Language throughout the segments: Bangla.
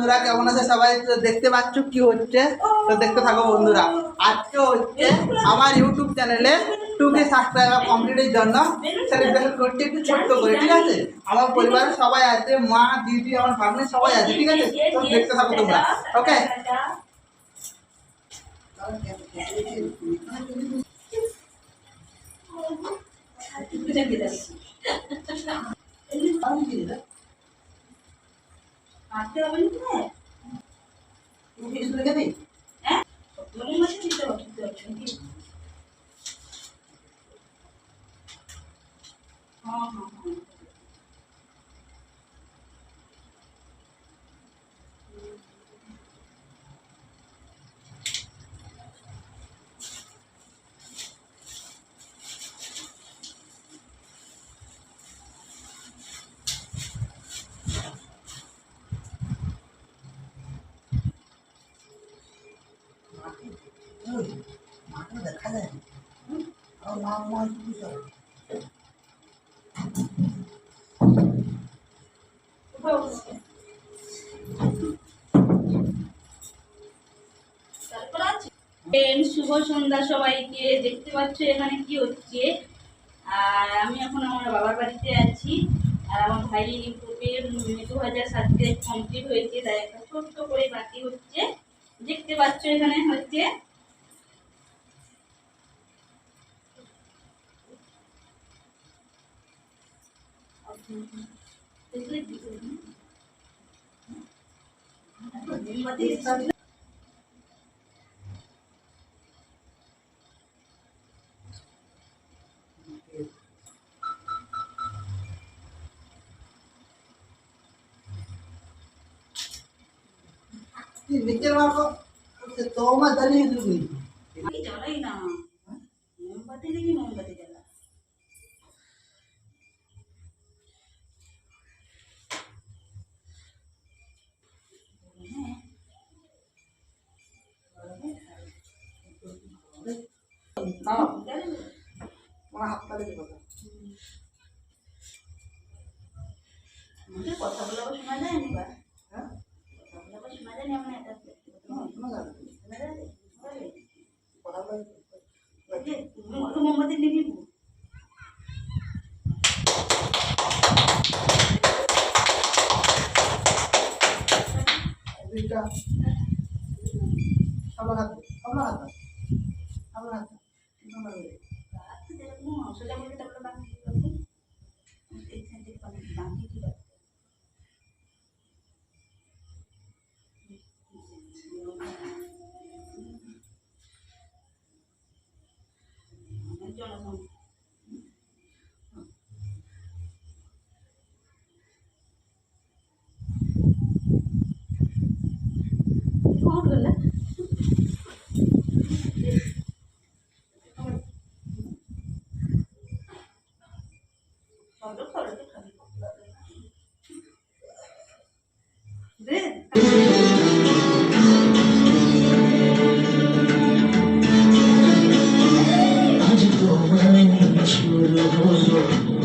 বন্ধুরা, কেমন আছে সবাই দেখতে পাচ্ছ কি হচ্ছে? তো দেখতে থাকো বন্ধুরা। আজকে হচ্ছে আমার ইউটিউব চ্যানেলে টু কে সাবস্ক্রাইবার কমপ্লিটের জন্য সেলিব্রেশন করছি একটু ছোট্ট করে, ঠিক আছে? আমার পরিবারের সবাই আছে, মা, দিদি, আমার ভাগ্নে সবাই আছে, ঠিক আছে? তো দেখতে থাকো তোমরা ওকে মারতে হবে না তোমায়? হ্যাঁ? মনের মাঝে দিতে হবে, দিতে হবে, নাকি? হ্যাঁ, শুভ সন্ধ্যা সবাইকে। দেখতে পাচ্ছ এখানে কি হচ্ছে? আর আমি এখন আমার বাবার বাড়িতে আছি। আর আমার ভাই ইউটিউবে দু হাজার সাবস্ক্রাইব কমপ্লিট হয়েছে, তাই একটা ছোট্ট করে বাকি হচ্ছে। দেখতে পাচ্ছ এখানে হচ্ছে নিচের মারবো তোমার দাঁড়িয়ে তুমি আমি জ্বালাই না শোনা যাবে শোনা যায় শোনা যায় কথা বলে এই যে, তুমি অত মোমবাতি নিয়ে নিবো দুইটা আপনার হাত আপনার হাত আপনার হাত আপনার হাত আচ্ছা যেরকম মশলা বলে তারপরে বাকি কি করবে এই সাইডে বাকি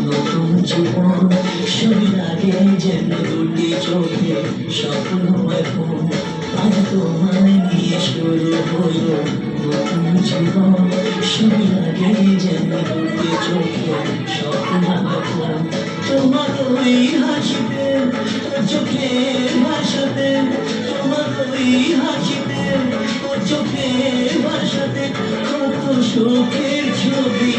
নতুন জীবন। শুরু লাগে যেন দুটি চোখে স্বপ্ন এখন। জীবন শুরু লাগে যেন দুটি চোখে স্বপ্ন এখন তোমার ওই হাসিতে চোখে ভাষাতে তোমার ওই হাসিতে চোখে ভাষাতে কত সুখের ছবি।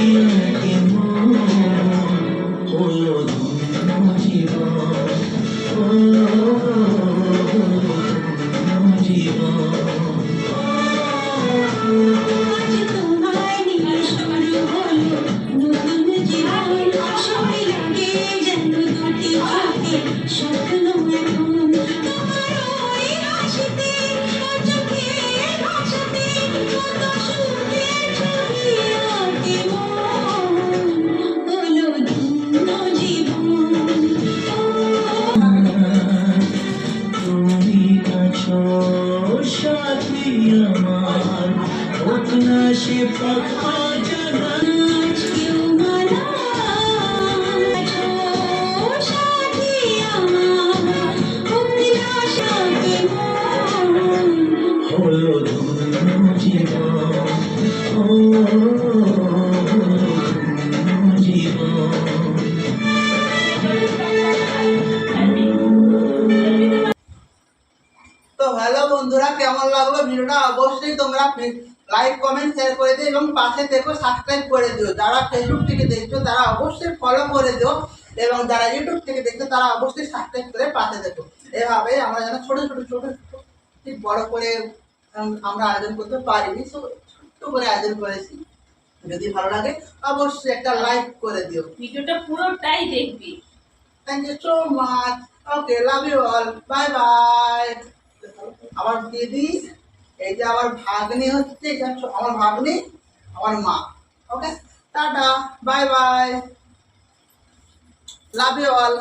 বন্ধুরা কেমন লাগল ভিডিওটা? অবশ্যই তোমরা লাইক কমেন্ট শেয়ার করে দিও এবং পাশে দেখো সাবস্ক্রাইব করে দিও। যারা ফেসবুক থেকে দেখছ তারা অবশ্যই ফলো করে দিও এবং যারা ইউটিউব থেকে দেখছ তারা অবশ্যই সাবস্ক্রাইব করে পাশে দেখো। এভাবে আমরা যেন ছোট ছোট ছোট বড় করে আমরা আয়োজন করতে পারিনি। ছোট্ট করে আয়োজন করেছি। যদি ভালো লাগে অবশ্যই একটা লাইক করে দিও। ভিডিওটা পুরোটাই দেখবি। Thank you so much okay love you all bye bye আমার দিদি এই যে আমার ভাগ্নি হচ্ছে আমার ভাগ্নি, আমার মা। Okay tata bye bye love you all